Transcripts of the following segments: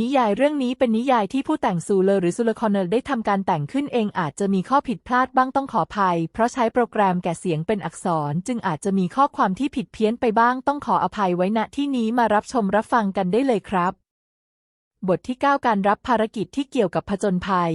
นิยายเรื่องนี้เป็นนิยายที่ผู้แต่งซูเลอร์หรือซูเลคอนเนอร์ได้ทำการแต่งขึ้นเองอาจจะมีข้อผิดพลาดบ้างต้องขออภัย เพราะใช้โปรแกรมแกะเสียงเป็นอักษร จึงอาจจะมีข้อความที่ผิดเพี้ยนไปบ้างต้องขออภัยไว้ณที่นี้มารับชมรับฟังกันได้เลยครับ บทที่ 9 การรับภารกิจที่เกี่ยวกับผจญภัย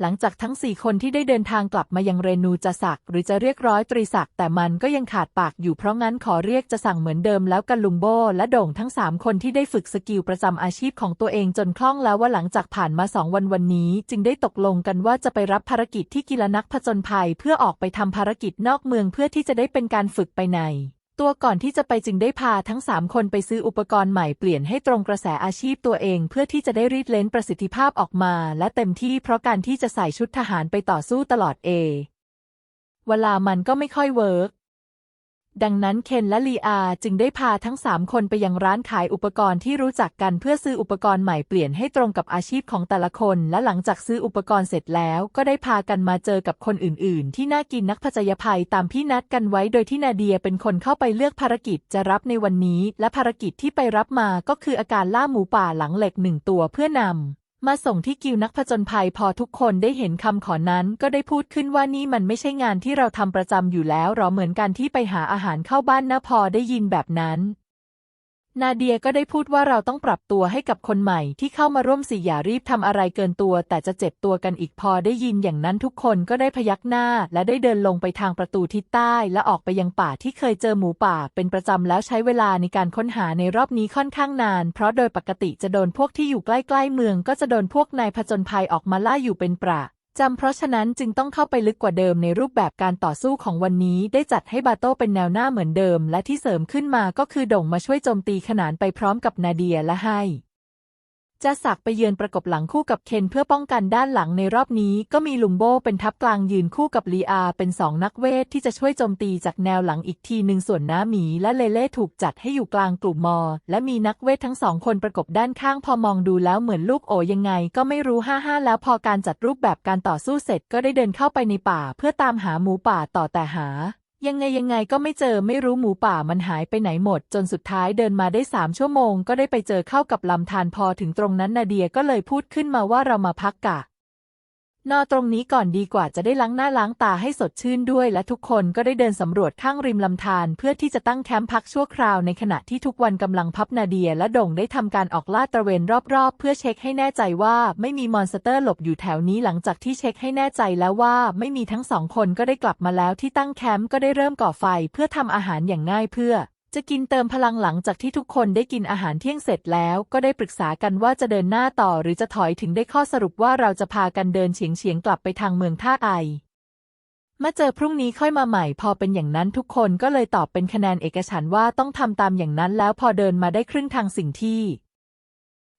หลังจากทั้งสี่คนที่ได้เดินทางกลับมายังเรนูจะศักหรือจะเรียกร้อยตรีศักแต่มันก็ยังขาดปากอยู่เพราะงั้นขอเรียกจะสั่งเหมือนเดิมแล้วกันลุงโบและโด่งทั้งสามคนที่ได้ฝึกสกิลประจำอาชีพของตัวเองจนคล่องแล้วว่าหลังจากผ่านมาสองวันวันนี้ จึงได้ตกลงกันว่าจะไปรับภารกิจที่กิลนักผจญภัย เพื่อออกไปทำภารกิจนอกเมืองเพื่อที่จะได้เป็นการฝึกไปใน ตัวก่อนที่จะไปจึงได้พาทั้งสามคนไปซื้ออุปกรณ์ใหม่เปลี่ยนให้ตรงกระแสอาชีพตัวเอง เพื่อที่จะได้รีดเลนประสิทธิภาพออกมา และเต็มที่เพราะการที่จะใส่ชุดทหารไปต่อสู้ตลอดเอ เวลามันก็ไม่ค่อยเวิร์ก ดังนั้นเคนและลีอาจึงได้พาทั้งสามคนไปยังร้านขายอุปกรณ์ที่รู้จักกันเพื่อซื้ออุปกรณ์ใหม่เปลี่ยนให้ตรงกับอาชีพของแต่ละคน และหลังจากซื้ออุปกรณ์เสร็จแล้ว ก็ได้พากันมาเจอกับคนอื่น ๆ ที่น่ากินนักพจยภัยตามที่นัดกันไว้โดยที่นาเดียเป็นคนเข้าไปเลือกภารกิจจะรับในวันนี้ และภารกิจที่ไปรับมาก็คืออาการล่าหมูป่าหลังเหล็กหนึ่งตัวเพื่อนำ มาส่งที่กิวนักผจญภัยพอทุกคนได้เห็นคำขอนั้นก็ได้พูดขึ้นว่านี่มันไม่ใช่งานที่เราทำประจำอยู่แล้วหรอเหมือนกันที่ไปหาอาหารเข้าบ้านนะพอได้ยินแบบนั้น นาเดียก็ได้พูดว่าเราต้องปรับตัวให้กับคนใหม่ที่เข้ามาร่วมสิอย่ารีบทำอะไรเกินตัว แต่จะเจ็บตัวกันอีกพอได้ยินอย่างนั้นทุกคนก็ได้พยักหน้า และได้เดินลงไปทางประตูทิศใต้ และออกไปยังป่าที่เคยเจอหมูป่า เป็นประจำแล้วใช้เวลาในการค้นหาในรอบนี้ค่อนข้างนาน เพราะโดยปกติจะโดนพวกที่อยู่ใกล้ๆเมือง ก็จะโดนพวกนายผจญภัยออกมาล่าอยู่เป็นประ จำเพราะฉะนั้นจึงต้องเข้าไปลึกกว่าเดิมในรูปแบบการต่อสู้ของวันนี้ ได้จัดให้บาโต้เป็นแนวหน้าเหมือนเดิม และที่เสริมขึ้นมาก็คือด่งมาช่วยโจมตีขนานไปพร้อมกับนาเดียและให้ จะสักไปเยือนประกบหลังคู่กับเคนเพื่อป้องกันด้านหลังในรอบนี้ ก็มีลุงโบเป็นทัพกลางยืนคู่กับลีอา เป็นสองนักเวทที่จะช่วยโจมตีจากแนวหลังอีกทีหนึ่งส่วนน้าหมีและเลเล่ถูกจัดให้อยู่กลางกลุ่มมอ และมีนักเวททั้งสองคนประกบด้านข้างพอมองดูแล้วเหมือนลูกโอยังไง ก็ไม่รู้ห้าห้าแล้วพอการจัดรูปแบบการต่อสู้เสร็จก็ได้เดินเข้าไปในป่า เพื่อตามหาหมูป่าต่อแต่หา ยังไงยังไงก็ไม่เจอไม่รู้หมูป่ามันหายไปไหนหมด จนสุดท้ายเดินมาได้สามชั่วโมง ก็ได้ไปเจอเข้ากับลำธารพอถึงตรงนั้นนาเดียก็เลยพูดขึ้นมาว่าเรามาพักกะ นอตรงนี้ก่อนดีกว่าจะได้ล้างหน้าล้างตาให้สดชื่นด้วย และทุกคนก็ได้เดินสำรวจข้างริมลำธารเพื่อที่จะตั้งแคมป์พักชั่วคราวในขณะที่ทุกวันกำลังพับนาเดียและด่งได้ทำการออกลาดตระเวนรอบๆ เพื่อเช็คให้แน่ใจว่าไม่มีมอนสเตอร์หลบอยู่แถวนี้หลังจากที่เช็คให้แน่ใจแล้วว่าไม่มีทั้งสองคนก็ได้กลับมาแล้วที่ตั้งแคมป์ก็ได้เริ่มก่อไฟเพื่อทำอาหารอย่างง่ายเพื่อ จะกินเติมพลังหลังจากที่ทุกคนได้กินอาหารเที่ยงเสร็จแล้ว ก็ได้ปรึกษากันว่าจะเดินหน้าต่อหรือจะถอยถึงได้ข้อสรุปว่าเราจะพากันเดินเฉียงเฉียงกลับไปทางเมืองท่าไอ มาเจอพรุ่งนี้ค่อยมาใหม่ พอเป็นอย่างนั้นทุกคนก็เลยตอบเป็นคะแนนเอกฉันว่าต้องทำตามอย่างนั้นแล้วพอเดินมาได้ครึ่งทางสิ่งที่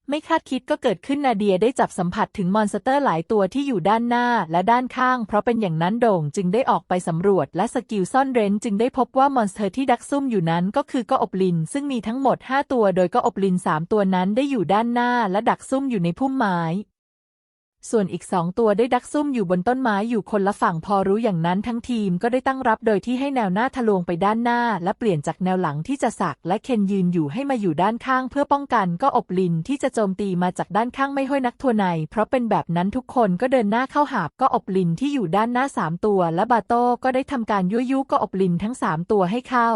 ไม่คาดคิดก็เกิดขึ้นนาเดียได้จับสัมผัสถึงมอนสเตอร์หลายตัวที่อยู่ด้านหน้าและด้านข้าง เพราะเป็นอย่างนั้นโด่งจึงได้ออกไปสำรวจและสกิลซ่อนเร้นจึงได้พบว่ามอนสเตอร์ที่ดักซุ่มอยู่นั้นก็คือก็อบลิน ซึ่งมีทั้งหมด 5 ตัว โดยก็อบลิน 3 ตัวนั้นได้อยู่ด้านหน้าและดักซุ่มอยู่ในพุ่มไม้ ส่วนอีกสองตัวได้ดักซุ่มอยู่บนต้นไม้อยู่คนละฝั่งพอรู้อย่างนั้นทั้งทีมก็ได้ตั้งรับโดยที่ให้แนวหน้าทะลวงไปด้านหน้า และเปลี่ยนจากแนวหลังที่จะสักและเคนยืนอยู่ให้มาอยู่ด้านข้าง เพื่อป้องกันก็อบลินที่จะโจมตีมาจากด้านข้างไม่ห้อยนักทัวใน เพราะเป็นแบบนั้นทุกคนก็เดินหน้าเข้าหาบก็อบลินที่อยู่ด้านหน้าสามตัว และบาโต้ก็ได้ทำการยั่วยุก็อบลินทั้งสามตัวให้เข้า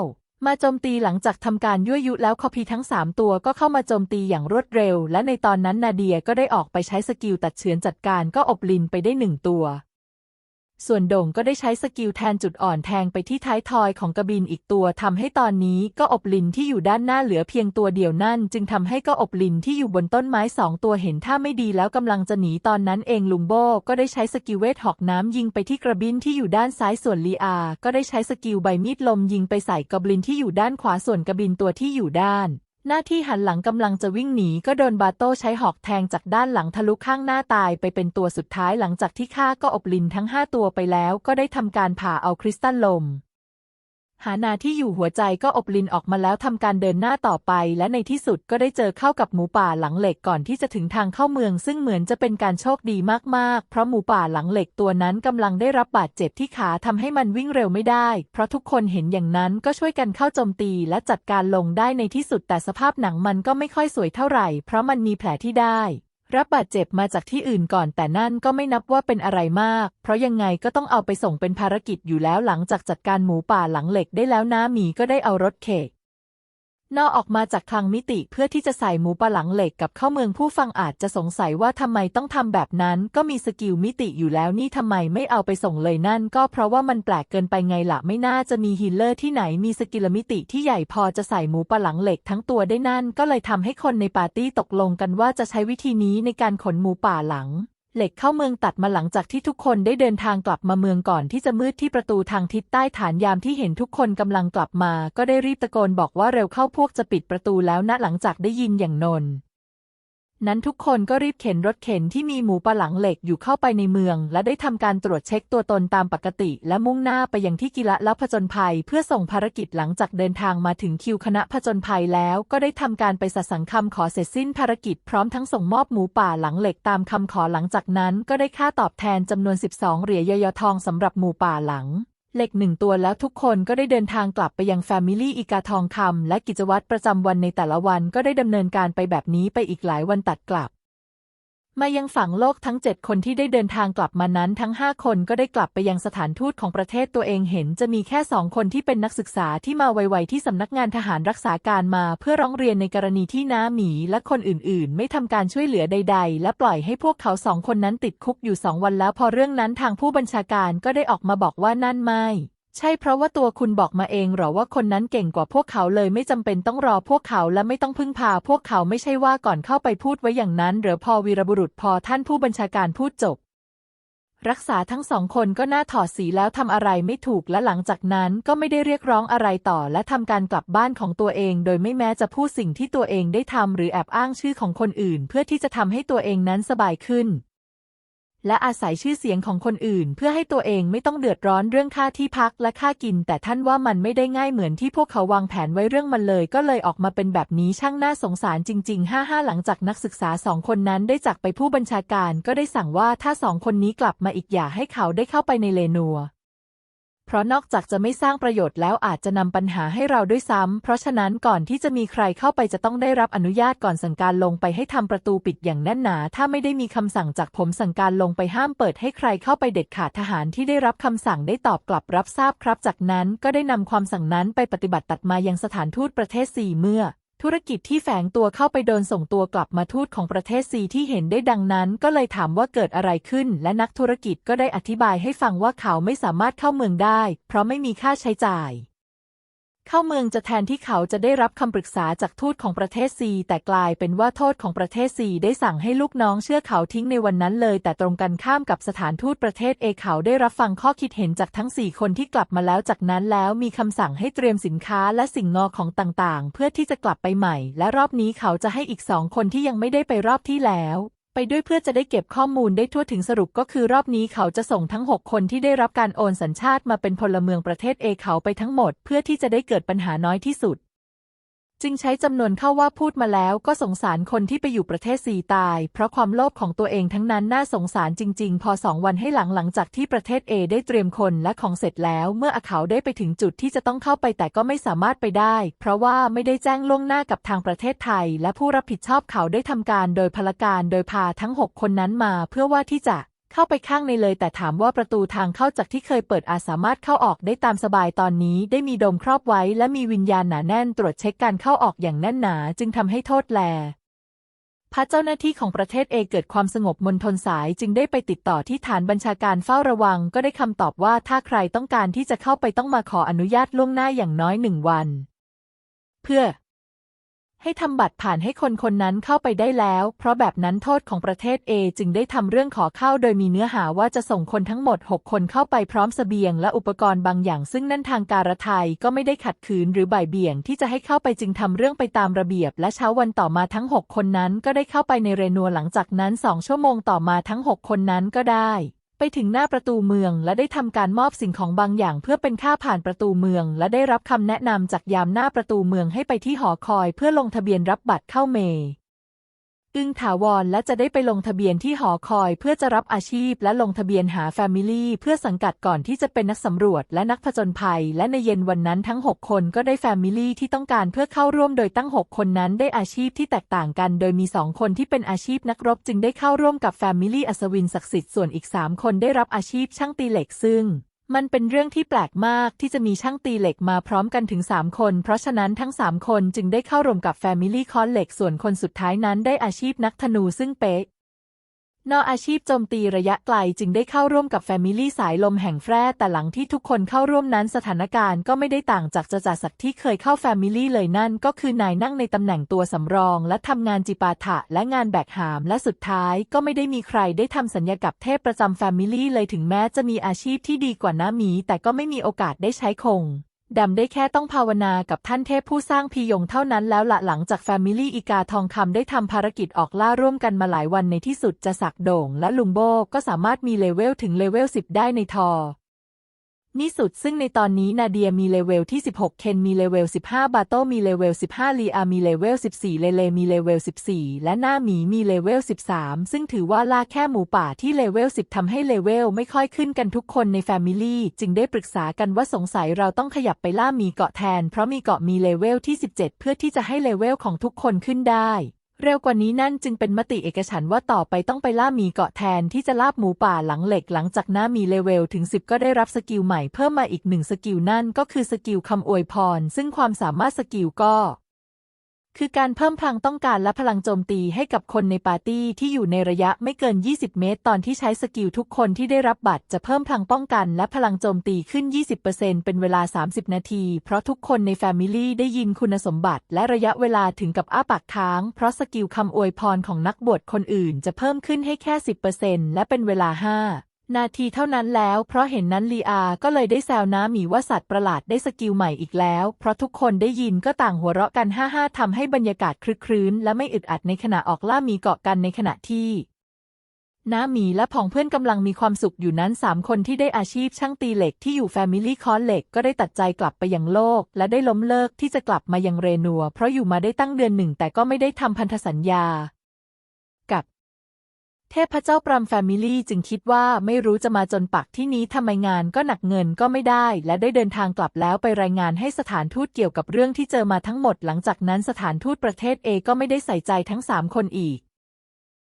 มาโจมตีหลังจากทำการยั่วยุแล้วคอพีทั้ง 3 ตัวก็เข้ามาโจมตีอย่างรวดเร็ว และในตอนนั้นนาเดียก็ได้ออกไปใช้สกิลตัดเฉือนจัดการก็อบลินไปได้หนึ่งตัว ส่วนโด่งก็ได้ใช้สกิลแทนจุดอ่อนแทงไปที่ท้ายทอยของกระบินอีกตัวทำให้ตอนนี้ก็อบลินที่อยู่ด้านหน้าเหลือเพียงตัวเดียวนั่น จึงทำให้ก็อบลินที่อยู่บนต้นไม้สองตัวเห็นท่าไม่ดีแล้วกำลังจะหนีตอนนั้นเองลุงโบก็ได้ใช้สกิลเวทหอกน้ำยิงไปที่กระบินที่อยู่ด้านซ้ายส่วนลีอา ก็ได้ใช้สกิลใบมีดลมยิงไปใส่กอบลินที่อยู่ด้านขวาส่วนกระบินตัวที่อยู่ด้าน หน้าที่หันหลังกำลังจะวิ่งหนีก็โดนบาโต้ใช้หอกแทงจากด้านหลังทะลุข้างหน้าตายไปเป็นตัวสุดท้ายหลังจากที่ข้าก็อบลินทั้งห้าตัวไปแล้วก็ได้ทำการผ่าเอาคริสตัลลม หานาที่อยู่หัวใจก็อบลินออกมาแล้วทำการเดินหน้าต่อไป และในที่สุดก็ได้เจอเข้ากับหมูป่าหลังเหล็กก่อนที่จะถึงทางเข้าเมือง ซึ่งเหมือนจะเป็นการโชคดีมากๆ เพราะหมูป่าหลังเหล็กตัวนั้นกำลังได้รับบาดเจ็บที่ขาทำให้มันวิ่งเร็วไม่ได้ เพราะทุกคนเห็นอย่างนั้นก็ช่วยกันเข้าโจมตีและจัดการลงได้ในที่สุดแต่สภาพหนังมันก็ไม่ค่อยสวยเท่าไหร่ เพราะมันมีแผลที่ได้ รับบาดเจ็บมาจากที่อื่นก่อน แต่นั่นก็ไม่นับว่าเป็นอะไรมาก เพราะยังไงก็ต้องเอาไปส่งเป็นภารกิจอยู่แล้วหลังจากจัดการหมูป่าหลังเหล็กได้แล้วนะหมีก็ได้เอารถเขก นอออกมาจากคลังมิติเพื่อที่จะใส่หมูป่าหลังเหล็กกับเข้าเมืองผู้ฟังอาจจะสงสัยว่าทำไมต้องทำแบบนั้น ก็มีสกิลมิติอยู่แล้วนี่ทำไมไม่เอาไปส่งเลยนั่น ก็เพราะว่ามันแปลกเกินไปไงละไม่น่าจะมีฮีลเลอร์ที่ไหนมีสกิลมิติที่ใหญ่พอจะใส่หมูป่าหลังเหล็กทั้งตัวได้นั่น ก็เลยทำให้คนในปาร์ตี้ตกลงกันว่าจะใช้วิธีนี้ในการขนหมูป่าหลัง เหล็กเข้าเมืองตัดมาหลังจากที่ทุกคนได้เดินทางกลับมาเมืองก่อนที่จะมืดที่ประตูทางทิศใต้ฐานยามที่เห็นทุกคนกำลังกลับมา ก็ได้รีบตะโกนบอกว่าเร็วเข้าพวกจะปิดประตูแล้วนะหลังจากได้ยินอย่างนน นั้นทุกคนก็รีบเข็นรถเข็นที่มีหมูปลาหลังเหล็กอยู่เข้าไปในเมือง และได้ทำการตรวจเช็คตัวตนตามปกติ และมุ่งหน้าไปยังที่กิละและผจญภัย เพื่อส่งภารกิจหลังจากเดินทางมาถึงคิวคณะผจญภัยแล้ว ก็ได้ทำการไปสัสังคำขอเสร็จสิ้นภารกิจพร้อมทั้งส่งมอบหมูป่าหลังเหล็กตามคำขอหลังจากนั้น ก็ได้ค่าตอบแทนจำนวน 12 เหรียญยอยทองสำหรับหมูป่าหลัง เหล็กหนึ่งตัวแล้วทุกคนก็ได้เดินทางกลับไปยังแฟมิลี่อีกาทองคำและกิจวัตรประจำวันในแต่ละวันก็ได้ดำเนินการไปแบบนี้ไปอีกหลายวันตัดกลับ มายังฝั่งโลกทั้ง 7 คนที่ได้เดินทางกลับมานั้นทั้ง 5 คนก็ได้กลับไปยังสถานทูตของประเทศตัวเองเห็น จะมีแค่สองคนที่เป็นนักศึกษาที่มาไวๆที่สำนักงานทหารรักษาการมา เพื่อร้องเรียนในกรณีที่น้าหมีและคนอื่นๆ ไม่ทำการช่วยเหลือใด ๆ และปล่อยให้พวกเขาสองคนนั้นติดคุกอยู่สองวันแล้วพอเรื่องนั้นทางผู้บัญชาการก็ได้ออกมาบอกว่านั่นไม่ ใช่เพราะว่าตัวคุณบอกมาเองหรอว่าคนนั้นเก่งกว่าพวกเขาเลยไม่จำเป็นต้องรอพวกเขาและไม่ต้องพึ่งพาพวกเขาไม่ใช่ว่าก่อนเข้าไปพูดไว้อย่างนั้นหรือพอวีรบุรุษพอท่านผู้บัญชาการพูดจบ รักษาทั้งสองคนก็น่าถอดสีแล้วทำอะไรไม่ถูกและหลังจากนั้นก็ไม่ได้เรียกร้องอะไรต่อและทำการกลับบ้านของตัวเอง โดยไม่แม้จะพูดสิ่งที่ตัวเองได้ทำหรือแอบอ้างชื่อของคนอื่น เพื่อที่จะทำให้ตัวเองนั้นสบายขึ้น และอาศัยชื่อเสียงของคนอื่น เพื่อให้ตัวเองไม่ต้องเดือดร้อนเรื่องค่าที่พักและค่ากิน แต่ท่านว่ามันไม่ได้ง่ายเหมือนที่พวกเขาวางแผนไว้เรื่องมันเลย ก็เลยออกมาเป็นแบบนี้ช่างน่าสงสารจริงๆ 55 หลังจากนักศึกษาสองคนนั้นได้จากไปผู้บัญชาการก็ได้สั่งว่าถ้าสองคนนี้กลับมาอีกอย่าให้เขาได้เข้าไปในเลนัว เพราะนอกจากจะไม่สร้างประโยชน์แล้วอาจจะนำปัญหาให้เราด้วยซ้ำ เพราะฉะนั้นก่อนที่จะมีใครเข้าไปจะต้องได้รับอนุญาตก่อนสั่งการลงไปให้ทำประตูปิดอย่างแน่นหนา ถ้าไม่ได้มีคำสั่งจากผมสั่งการลงไปห้ามเปิดให้ใครเข้าไปเด็ดขาดทหารที่ได้รับคำสั่งได้ตอบกลับรับทราบครับ จากนั้นก็ได้นำความสั่งนั้นไปปฏิบัติตัดมายังสถานทูตประเทศสี่เมื่อ ธุรกิจที่แฝงตัวเข้าไปโดนส่งตัวกลับมาทูตของประเทศซีที่เห็นได้ดังนั้น ก็เลยถามว่าเกิดอะไรขึ้น และนักธุรกิจก็ได้อธิบายให้ฟังว่าเขาไม่สามารถเข้าเมืองได้ เพราะไม่มีค่าใช้จ่าย เข้าเมืองจะแทนที่เขาจะได้รับคำปรึกษาจากทูตของประเทศซีแต่กลายเป็นว่าโทษของประเทศซีได้สั่งให้ลูกน้องเชื่อเขาทิ้งในวันนั้นเลย แต่ตรงกันข้ามกับสถานทูตประเทศเอเขาได้รับฟังข้อคิดเห็นจากทั้งสี่คนที่กลับมาแล้วจากนั้นแล้วมีคำสั่งให้เตรียมสินค้าและสิ่งงอของต่างๆ เพื่อที่จะกลับไปใหม่ และรอบนี้เขาจะให้อีกสองคนที่ยังไม่ได้ไปรอบที่แล้ว ไปด้วยเพื่อจะได้เก็บข้อมูลได้ทั่วถึงสรุปก็คือรอบนี้เขาจะส่งทั้ง 6 คนที่ได้รับการโอนสัญชาติมาเป็นพลเมืองประเทศเอเขาไปทั้งหมด เพื่อที่จะได้เกิดปัญหาน้อยที่สุด จึงใช้จำนวนเข้าว่าพูดมาแล้วก็สงสารคนที่ไปอยู่ประเทศซีตาย เพราะความโลภของตัวเองทั้งนั้นน่าสงสารจริง ๆ พอสองวันให้หลังหลังจากที่ประเทศเอได้เตรียมคนและของเสร็จแล้วเมื่ออาเขาได้ไปถึงจุดที่จะต้องเข้าไปแต่ก็ไม่สามารถไปได้ เพราะว่าไม่ได้แจ้งล่วงหน้ากับทางประเทศไทย และผู้รับผิดชอบเขาได้ทำการโดยพลการโดยพาทั้ง 6 คนนั้นมาเพื่อว่าที่จะ เข้าไปข้างในเลย แต่ถามว่าประตูทางเข้าจากที่เคยเปิดอาจสามารถเข้าออกได้ตามสบายตอนนี้ ได้มีดมครอบไว้ และมีวิญญาณหนาแน่นตรวจเช็คการเข้าออกอย่างแน่นหนา จึงทำให้โทษแลพระเจ้าหน้าที่ของประเทศเอเกิดความสงบมนทนสายจึงได้ไปติดต่อที่ฐานบัญชาการเฝ้าระวัง ก็ได้คำตอบว่าถ้าใครต้องการที่จะเข้าไปต้องมาขออนุญาตล่วงหน้าอย่างน้อยหนึ่งวัน เพื่อ ให้ทำบัตรผ่านให้คนคนนั้นเข้าไปได้แล้ว เพราะแบบนั้นโทษของประเทศเอจึงได้ทำเรื่องขอเข้าโดยมีเนื้อหาว่าจะส่งคนทั้งหมด 6 คนเข้าไปพร้อมเสบียงและอุปกรณ์บางอย่าง ซึ่งนั่นทางการไทยก็ไม่ได้ขัดขืนหรือบ่ายเบี่ยงที่จะให้เข้าไปจึงทำเรื่องไปตามระเบียบ และเช้าวันต่อมาทั้ง 6 คนนั้นก็ได้เข้าไปในเรนัวหลังจากนั้นสองชั่วโมงต่อมาทั้ง 6 คนนั้นก็ได้ ไปถึงหน้าประตูเมืองและได้ทำการมอบสิ่งของบางอย่างเพื่อเป็นค่าผ่านประตูเมือง และได้รับคำแนะนำจากยามหน้าประตูเมืองให้ไปที่หอคอยเพื่อลงทะเบียนรับบัตรเข้าเม อึ้งถาวรและจะได้ไปลงทะเบียนที่หอคอยเพื่อจะรับอาชีพและลงทะเบียนหาแฟมิลี่เพื่อสังกัดก่อนที่จะเป็นนักสำรวจและนักผจญภัย และในเย็นวันนั้นทั้ง 6 คนก็ได้แฟมิลี่ที่ต้องการเพื่อเข้าร่วมโดยตั้ง 6 คนนั้นได้อาชีพที่แตกต่างกัน โดยมี 2 คนที่เป็นอาชีพนักรบจึงได้เข้าร่วมกับแฟมิลี่อัศวินศักดิ์สิทธิ์ส่วนอีก 3 คนได้รับอาชีพช่างตีเหล็กซึ่ง มันเป็นเรื่องที่แปลกมากที่จะมีช่างตีเหล็กมาพร้อมกันถึง 3 คน เพราะฉะนั้นทั้ง 3 คนจึงได้เข้ารวมกับ Family คอนเหล็กส่วนคนสุดท้ายนั้นได้อาชีพนักธนูซึ่งเป๊ะ นอกอาชีพโจมตีระยะไกลจึงได้เข้าร่วมกับ Family สายลมแห่งแฟร่แต่หลังที่ทุกคนเข้าร่วมนั้นสถานการณ์ก็ไม่ได้ต่างจากจจาศักดิ์ที่เคยเข้า Family เลยนั่น ก็คือนายนั่งในตำแหน่งตัวสำรอง และทำงานจิปาถะและงานแบกหาม และสุดท้ายก็ไม่ได้มีใครได้ทำสัญญากับเทพประจำ Family เลยถึงแม้จะมีอาชีพที่ดีกว่าน้าหมี แต่ก็ไม่มีโอกาสได้ใช้คง ดำได้แค่ต้องภาวนากับท่านเทพผู้สร้างพียงเท่านั้นแล้วละหลังจากแฟมิลี่อีกาทองคำได้ทำภารกิจออกล่าร่วมกันมาหลายวันในที่สุดจะสักโด่งและลุงโบก็สามารถมีเลเวลถึงเลเวล10 ได้ในทอ นี่สุดซึ่งในตอนนี้นาเดียมีเลเวลที่ 16 เคนมีเลเวล 15 บาโตมีเลเวล 15 ลีอามีเลเวล 14 เลเลมีเลเวล 14 และหน้าหมีมีเลเวล 13 ซึ่งถือว่าล่าแค่หมูป่าที่เลเวล 10ทำให้เลเวลไม่ค่อยขึ้นกันทุกคนในแฟมิลี่จึงได้ปรึกษากันว่าสงสัยเราต้องขยับไปล่าหมีเกาะแทน เพราะมีเกาะมีเลเวลที่ 17 เพื่อที่จะให้เลเวลของทุกคนขึ้นได้ เร็วกว่านี้นั่นจึงเป็นมติเอกฉันว่าต่อไปต้องไปล่าหมีเกาะแทนที่จะลาบหมูป่าหลังเหล็กหลังจากหน้ามีเลเวลถึง 10 ก็ได้รับสกิลใหม่เพิ่มมาอีกหนึ่งสกิลนั่นก็คือสกิลคำอวยพร ซึ่งความสามารถสกิลก็ คือการเพิ่มพลังต้องการและพลังโจมตีให้กับคนในปาร์ตี้ที่อยู่ในระยะไม่เกิน 20 เมตร ตอนที่ใช้สกิลทุกคนที่ได้รับบัตรจะเพิ่มพลังป้องกันและพลังโจมตีขึ้น 20%เป็นเวลา 30 นาที เพราะทุกคนในแฟมิลี่ได้ยินคุณสมบัติและระยะเวลาถึงกับอ้าปากค้าง เพราะสกิลคำอวยพรของนักบวชคนอื่นจะเพิ่มขึ้นให้แค่ 10%และเป็นเวลา 5 นาทีเท่านั้นแล้ว เพราะเห็นนั้นลีอาก็เลยได้แซวน้าหมีว่าสัตว์ประหลาดได้สกิลใหม่อีกแล้ว เพราะทุกคนได้ยินก็ต่างหัวเราะกันฮ่าฮ่าทำให้บรรยากาศคลึกครื้น และไม่อึดอัดในขณะออกล่าหมีเกาะกันในขณะที่น้าหมีและผองเพื่อนกำลังมีความสุขอยู่นั้นสามคนที่ได้อาชีพช่างตีเหล็กที่อยู่แฟมิลี่คอนเหล็กก็ได้ตัดใจกลับไปยังโลก และได้ล้มเลิกที่จะกลับมายังเรนัว เพราะอยู่มาได้ตั้งเดือนหนึ่งแต่ก็ไม่ได้ทำพันธสัญญา เทพเจ้าปรัมแฟมิลี่จึงคิดว่าไม่รู้จะมาจนปักที่นี้ทำไมงานก็หนักเงินก็ไม่ได้ และได้เดินทางกลับแล้วไปรายงานให้สถานทูตเกี่ยวกับเรื่องที่เจอมาทั้งหมด หลังจากนั้นสถานทูตประเทศเอก็ไม่ได้ใส่ใจทั้งสามคนอีก